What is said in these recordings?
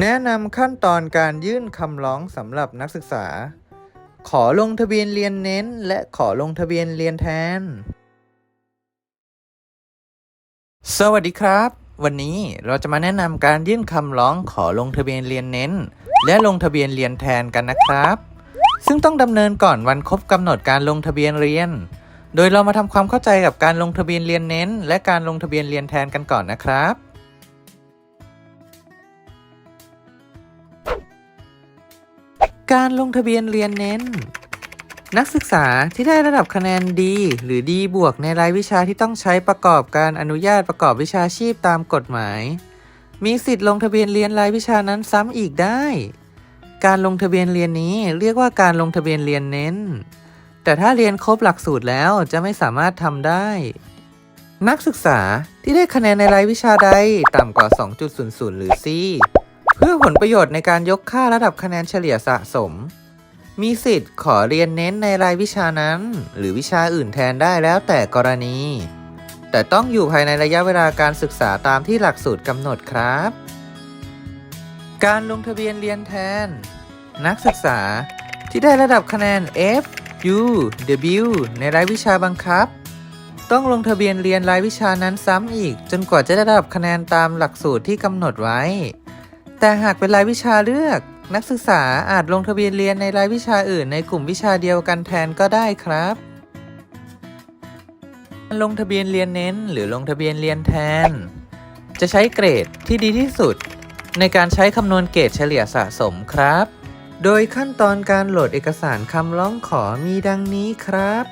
แนะนำขั้นตอนการยื่นคำร้องสำหรับนักศึกษา ขอลงทะเบียนเรียนเน้น และขอลงทะเบียนเรียนแทน สวัสดีครับ วันนี้เราจะมาแนะนำการยื่นคำร้องขอลงทะเบียนเรียนเน้น และลงทะเบียนเรียนแทนกันนะครับ ซึ่งต้องดำเนินก่อนวันครบกำหนดการลงทะเบียนเรียน โดยเรามาทำความเข้าใจกับการลงทะเบียนเรียนเน้น และการลงทะเบียนเรียนแทนกันก่อนนะครับ การลงทะเบียนเรียนเน้น นักศึกษาที่ได้ระดับคะแนนดี หรือดีบวกในรายวิชาที่ต้องใช้ประกอบการอนุญาตประกอบวิชาชีพตามกฎหมาย มีสิทธิ์ลงทะเบียนเรียนรายวิชานั้นซ้ำอีกได้ การลงทะเบียนเรียนนี้เรียกว่าการลงทะเบียนเรียนเน้น แต่ถ้าเรียนครบหลักสูตรแล้วจะไม่สามารถทำได้ นักศึกษาที่ได้คะแนนในรายวิชาใดต่ำกว่า 2.00 หรือ C เพื่อผลประโยชน์ในการยกค่าระดับคะแนนเฉลี่ยสะสม มีสิทธิ์ขอเรียนเน้นในรายวิชานั้น หรือวิชาอื่นแทนได้แล้วแต่กรณี แต่ต้องอยู่ภายในระยะเวลาการศึกษาตามที่หลักสูตรกำหนดครับ การลงทะเบียนเรียนแทน นักศึกษาที่ได้ระดับคะแนน F U W ในรายวิชาบังคับ ต้องลงทะเบียนเรียนรายวิชานั้นซ้ำอีก จนกว่าจะได้ระดับคะแนนตามหลักสูตรที่กำหนดไว้ แต่หากเป็นรายวิชาเลือก นักศึกษาอาจลงทะเบียนเรียนในรายวิชาอื่นในกลุ่มวิชาเดียวกันแทนก็ได้ครับลงทะเบียนเรียนเน้น หรือลงทะเบียนเรียนแทน จะใช้เกรดที่ดีที่สุด ในการใช้คำนวณเกรดเฉลี่ยสะสมครับ โดยขั้นตอนการโหลดเอกสารคำร้องขอมีดังนี้ครับ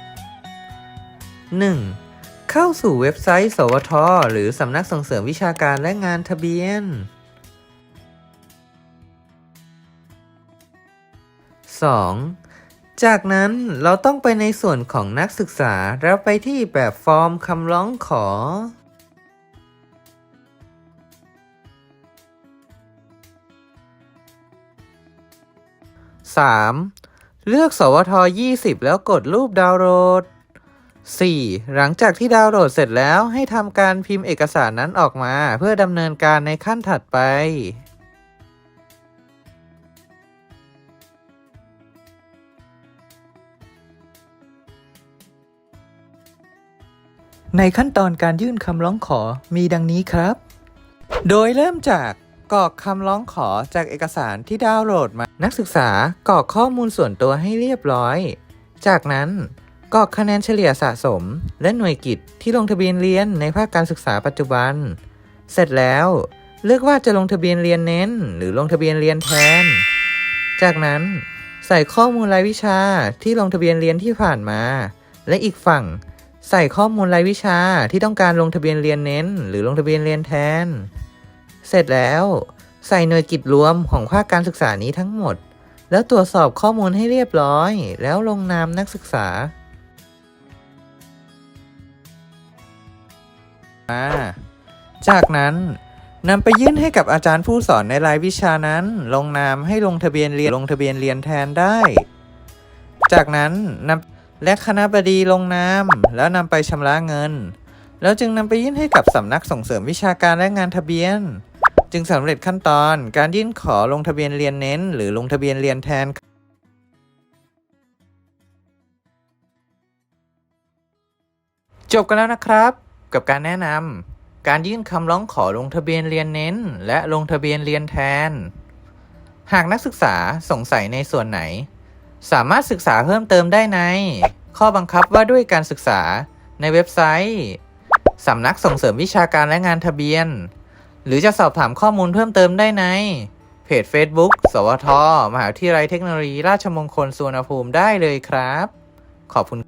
1. เข้าสู่เว็บไซต์ สวท หรือสำนักส่งเสริมวิชาการและงานทะเบียน 2. จากนั้นเราต้องไปในส่วนของนักศึกษาแล้วไปที่แบบฟอร์มคำร้องขอ 3. เลือกสวท 20 แล้วกดรูปดาวน์โหลด 4. หลังจากที่ดาวน์โหลดเสร็จแล้วให้ทำการพิมพ์เอกสารนั้นออกมาเพื่อดำเนินการในขั้นถัดไป ในขั้นตอนการยื่นคำร้องขอมีดังนี้ครับ โดยเริ่มจาก กรอกคำร้องขอจากเอกสารที่ดาวน์โหลดมา นักศึกษากรอกข้อมูลส่วนตัวให้เรียบร้อย จากนั้นกรอกคะแนนเฉลี่ยสะสม และหน่วยกิจที่ลงทะเบียนเรียนในภาคการศึกษาปัจจุบัน เสร็จแล้วเลือกว่าจะลงทะเบียนเรียนเน้น หรือลงทะเบียนเรียนแทน จากนั้นใส่ข้อมูลรายวิชาที่ลงทะเบียนเรียนที่ผ่านมา และอีกฝั่ง ใส่ข้อมูลรายวิชาที่ต้องการลงทะเบียนเรียนเน้น หรือลงทะเบียนเรียนแทน เสร็จแล้ว ใส่หน่วยกิจรวมของภาคการศึกษานี้ทั้งหมด แล้วตรวจสอบข้อมูลให้เรียบร้อย แล้วลงนามนักศึกษาจากนั้นนำไปยื่นให้กับอาจารย์ผู้สอนในรายวิชานั้น ลงนามให้ลงทะเบียนเรียนลงทะเบียนเรียนแทนได้ จากนั้นนำและคณะบดีลงนามแล้วนำไปชำระเงิน แล้วจึงนำไปยื่นให้กับสำนักส่งเสริมวิชาการและงานทะเบียน จึงสำเร็จขั้นตอน การยื่นขอลงทะเบียนเรียนเน้น หรือลงทะเบียนเรียนแทนจบกันแล้วนะครับ กับการแนะนำการยื่นคำร้องขอลงทะเบียนเรียนเน้น และลงทะเบียนเรียนแทน หากนักศึกษาสงสัยในส่วนไหน สามารถศึกษาเพิ่มเติมได้ใน ข้อบังคับว่าด้วยการศึกษาในเว็บไซต์สำนักส่งเสริมวิชาการและงานทะเบียน หรือจะสอบถามข้อมูลเพิ่มเติมได้ใน เพจ Facebook สวท มหาวิทยาลัยเทคโนโลยีราชมงคลสุวรรณภูมิได้เลยครับ ขอบคุณ